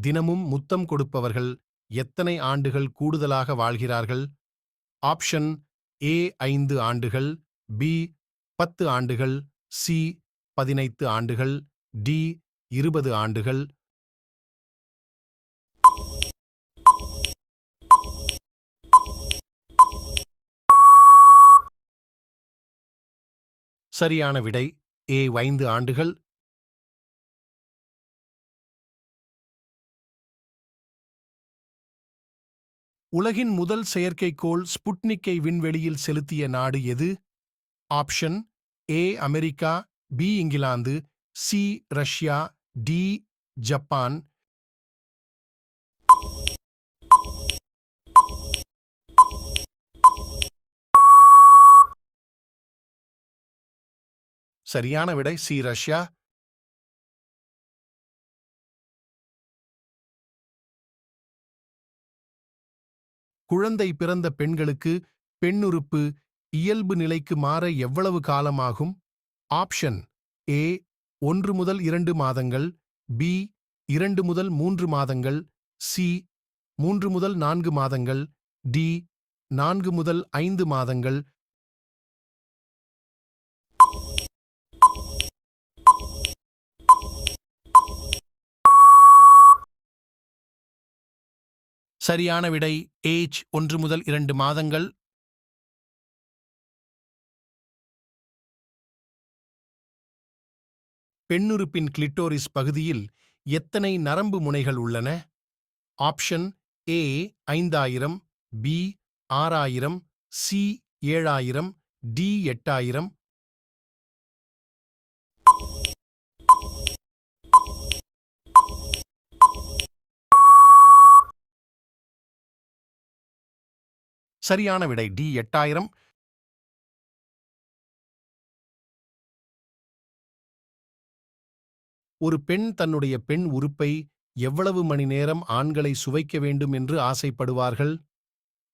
தினமும் முத்தம் கொடுப்பவர்கள் எத்தனை ஆண்டுகள் கூடுதலாக வாழ்கிறார்கள்? ஆப்ஷன் ஏ ஐந்து ஆண்டுகள் பி பத்து ஆண்டுகள் சி பதினைத்து ஆண்டுகள் டி இருபது ஆண்டுகள். சரியான விடை ஏ ஐந்து ஆண்டுகள் உலகின் முதல் செயற்கைக்கோள் ஸ்புட்னிக்கை விண்வெளியில் செலுத்திய நாடு எது? Option A America B England C Russia D Japan. சரியான விடை சி ரஷ்யா குழந்தை பிறந்த பெண்களுக்கு பெண்ணுறுப்பு இயல்பு நிலைக்கு மாற எவ்வளவு காலமாகும்? ஆப்ஷன் ஏ ஒன்று முதல் இரண்டு மாதங்கள் பி இரண்டு முதல் மூன்று மாதங்கள் சி மூன்று முதல் நான்கு மாதங்கள் டி நான்கு முதல் ஐந்து மாதங்கள் சரியான விடை ஏஜ் ஒன்று முதல் இரண்டு மாதங்கள். பெண்ணுறுப்பின் கிளிட்டோரிஸ் பகுதியில் எத்தனை நரம்பு முனைகள் உள்ளன? ஆப்ஷன் ஏ ஐந்தாயிரம் பி ஆறாயிரம் சி ஏழாயிரம் டி எட்டாயிரம் சரியான விடை. டி எட்டாயிரம். ஒரு பெண் தன்னுடைய பெண் உறுப்பை எவ்வளவு மணி நேரம் ஆண்களை சுவைக்க வேண்டும் என்று ஆசைப்படுவார்கள்?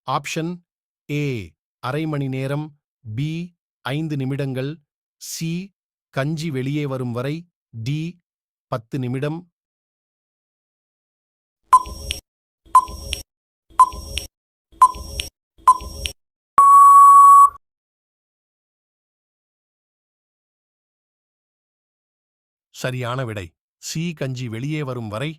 ஆப்ஷன் ஏ அரை மணி நேரம் பி ஐந்து நிமிடங்கள் சி கஞ்சி வெளியே வரும் வரை டி பத்து நிமிடம் சரியான விடை. சி கஞ்சி வெளியே வரும் வரை